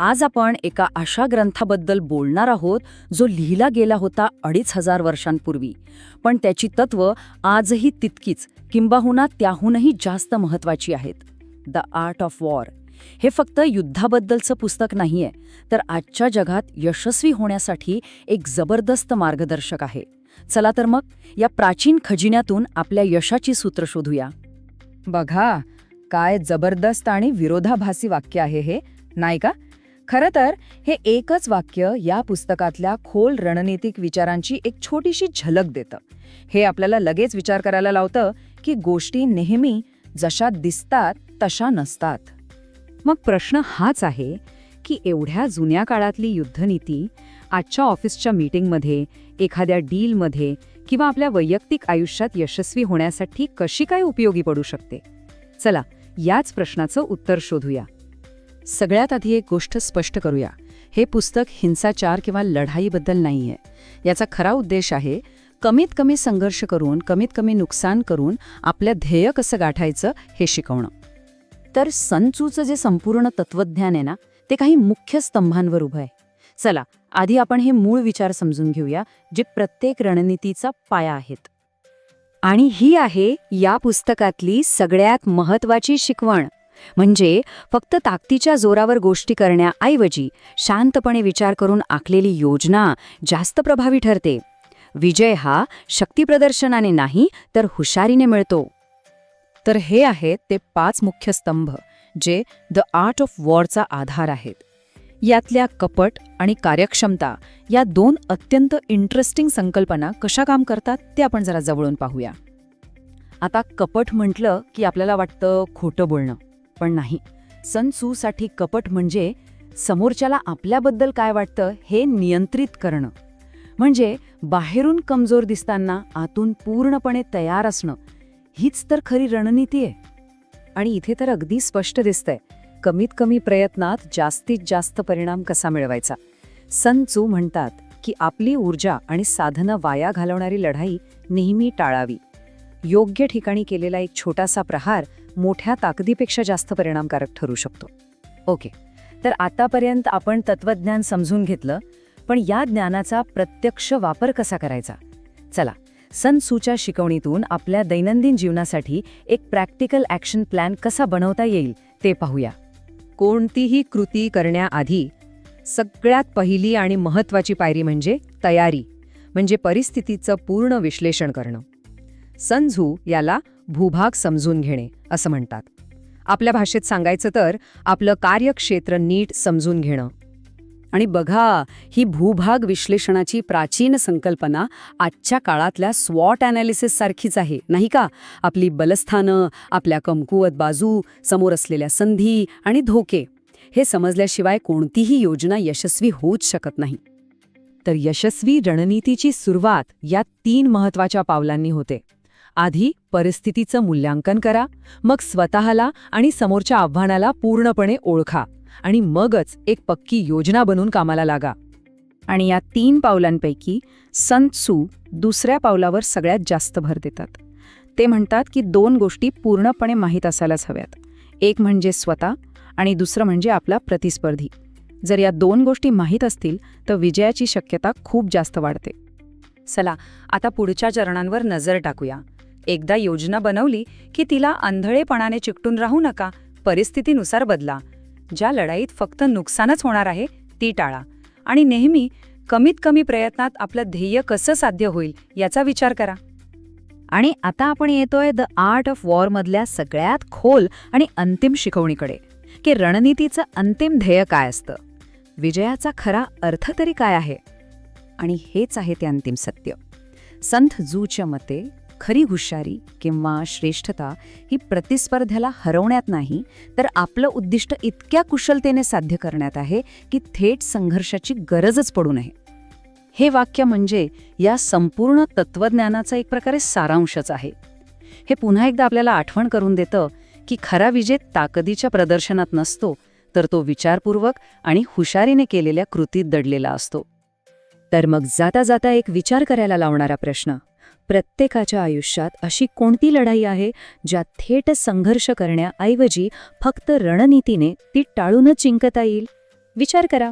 आज आपण एका अशा ग्रंथाबद्दल बोलणार आहोत जो लिहिला गेला होता अडीच हजार वर्षांपूर्वी. पण त्याची तत्व आजही तितकीच किंबहुना त्याहूनही जास्त महत्वाची आहेत. द आर्ट ऑफ वॉर हे फक्त युद्धाबद्दलचं पुस्तक नाहीये तर आजच्या जगात यशस्वी होण्यासाठी एक जबरदस्त मार्गदर्शक आहे. चला तर मग या प्राचीन खजिन्यातून आपल्या यशाची सूत्र शोधूया. बघा काय जबरदस्त आणि विरोधाभासी वाक्य आहे हे नाही का? खरं तर हे एकच वाक्य या पुस्तकातल्या खोल रणनीतिक विचारांची एक छोटीशी झलक देतं. हे आपल्याला लगेच विचार करायला लावतं की गोष्टी नेहमी जशा दिसतात तशा नसतात. मग प्रश्न हाच आहे की एवढ्या जुन्या काळातली युद्धनीती आजच्या ऑफिसच्या मीटिंगमध्ये एखाद्या डीलमध्ये किंवा आपल्या वैयक्तिक आयुष्यात यशस्वी होण्यासाठी कशी काय उपयोगी पडू शकते? चला याच प्रश्नाचं उत्तर शोधूया. सगळ्यात आधी एक गोष्ट स्पष्ट करूया. हे पुस्तक हिंसाचार किंवा लढाईबद्दल नाहीये. याचा खरा उद्देश आहे कमीत कमी संघर्ष करून कमीत कमी नुकसान करून आपल्या ध्येय कसं गाठायचं हे शिकवणं. तर संचूचं जे संपूर्ण तत्वज्ञान आहे ना ते काही मुख्य स्तंभांवर उभं आहे. चला आधी आपण हे मूळ विचार समजून घेऊया जे प्रत्येक रणनीतीचा पाया आहेत. आणि ही आहे या पुस्तकातली सगळ्यात महत्वाची शिकवण. म्हणजे फक्त ताकदीच्या जोरावर गोष्टी करण्याऐवजी शांतपणे विचार करून आखलेली योजना जास्त प्रभावी ठरते. विजय हा शक्तीप्रदर्शनाने नाही तर हुशारीने मिळतो. तर हे आहेत ते पाच मुख्य स्तंभ जे द आर्ट ऑफ वॉरचा आधार आहेत. यातल्या कपट आणि कार्यक्षमता या दोन अत्यंत इंटरेस्टिंग संकल्पना कशा काम करतात ते आपण जरा जवळून पाहूया. आता कपट म्हटलं की आपल्याला वाटतं खोटं बोलणं. पण नाही. सनसाठी कपट म्हणजे समोरच्याला आपल्याबद्दल काय वाटतं हे नियंत्रित करणं. म्हणजे बाहेरून कमजोर दिसताना आतून पूर्णपणे तयार असणं. हीच तर खरी रणनीती आहे. आणि इथे तर अगदी स्पष्ट दिसतंय. कमीत कमी प्रयत्नात जास्तीत जास्त परिणाम कसा मिळवायचा? सन चू म्हणतात की आपली ऊर्जा आणि साधनं वाया घालवणारी लढाई नेहमी टाळावी. योग्य ठिकाणी केलेला एक छोटासा प्रहार मोठ्या ताकदीपेक्षा जास्त परिणामकारक ठरू शकतो. ओके. तर आतापर्यंत आपण तत्वज्ञान समजून घेतलं पण या ज्ञानाचा प्रत्यक्ष वापर कसा करायचा? चला सन सूच्या शिकवणीतून आपल्या दैनंदिन जीवनासाठी एक प्रॅक्टिकल ॲक्शन प्लॅन कसा बनवता येईल ते पाहूया. कोणतीही कृती करण्याआधी सगळ्यात पहिली आणि महत्वाची पायरी म्हणजे तयारी म्हणजे परिस्थितीचं पूर्ण विश्लेषण करणं. संझू याला भूभाग समजून घेणे असं म्हणतात. आपल्या भाषेत सांगायचं तर आपलं कार्यक्षेत्र नीट समजून घेणं. आणि बघा ही भूभाग विश्लेषणाची प्राचीन संकल्पना आजच्या काळातल्या स्वॉट अनालिसिस सारखीच आहे नाही का? आपली बलस्थानं आपल्या कमकुवत बाजू समोर असलेल्या संधी आणि धोके हे समजल्याशिवाय कोणतीही योजना यशस्वी होऊच शकत नाही. तर यशस्वी रणनीतीची सुरुवात या तीन महत्त्वाच्या पावलांनी होते. आधी परिस्थितीचं मूल्यांकन करा मग स्वतःला आणि समोरच्या आव्हानाला पूर्णपणे ओळखा आणि मगच एक पक्की योजना बनवून कामाला लागा. आणि या तीन पावलांपैकी संतसू दुसऱ्या पावलावर सगळ्यात जास्त भर देतात. ते म्हणतात की दोन गोष्टी पूर्णपणे माहीत असायलाच हव्यात. एक म्हणजे स्वतः आणि दुसरं म्हणजे आपला प्रतिस्पर्धी. जर या दोन गोष्टी माहीत असतील तर विजयाची शक्यता खूप जास्त वाढते. चला आता पुढच्या चरणांवर नजर टाकूया. एकदा योजना बनवली की तिला आंधळेपणाने चिकटून राहू नका परिस्थितीनुसार बदला. ज्या लढाईत फक्त नुकसानच होणार आहे ती टाळा. आणि नेहमी कमीत कमी प्रयत्नात आपलं ध्येय कसं साध्य होईल याचा विचार करा. आणि आता आपण येतोय द आर्ट ऑफ वॉरमधल्या सगळ्यात खोल आणि अंतिम शिकवणीकडे की रणनीतीचं अंतिम ध्येय काय असतं? विजयाचा खरा अर्थ तरी काय आहे? आणि हेच आहे ते अंतिम सत्य. संत जूच्या मते खरी हुशारी किंवा श्रेष्ठता ही प्रतिस्पर्ध्याला हरवण्यात नाही तर आपलं उद्दिष्ट इतक्या कुशलतेने साध्य करण्यात आहे की थेट संघर्षाची गरजच पडू नये. हे वाक्य म्हणजे या संपूर्ण तत्वज्ञानाचा एक प्रकारे सारांशच आहे. हे पुन्हा एकदा आपल्याला आठवण करून देतं की खरा विजय ताकदीच्या प्रदर्शनात नसतो तर तो विचारपूर्वक आणि हुशारीने केलेल्या कृतीत दडलेला असतो. तर मग जाता जाता एक विचार करायला लावणारा प्रश्न प्रत्येकाच्या आयुष्यात अशी कोणती लढाई आहे ज्यात थेट संघर्ष करण्याऐवजी फक्त रणनीतीने ती टाळूनच जिंकता येईल? विचार करा.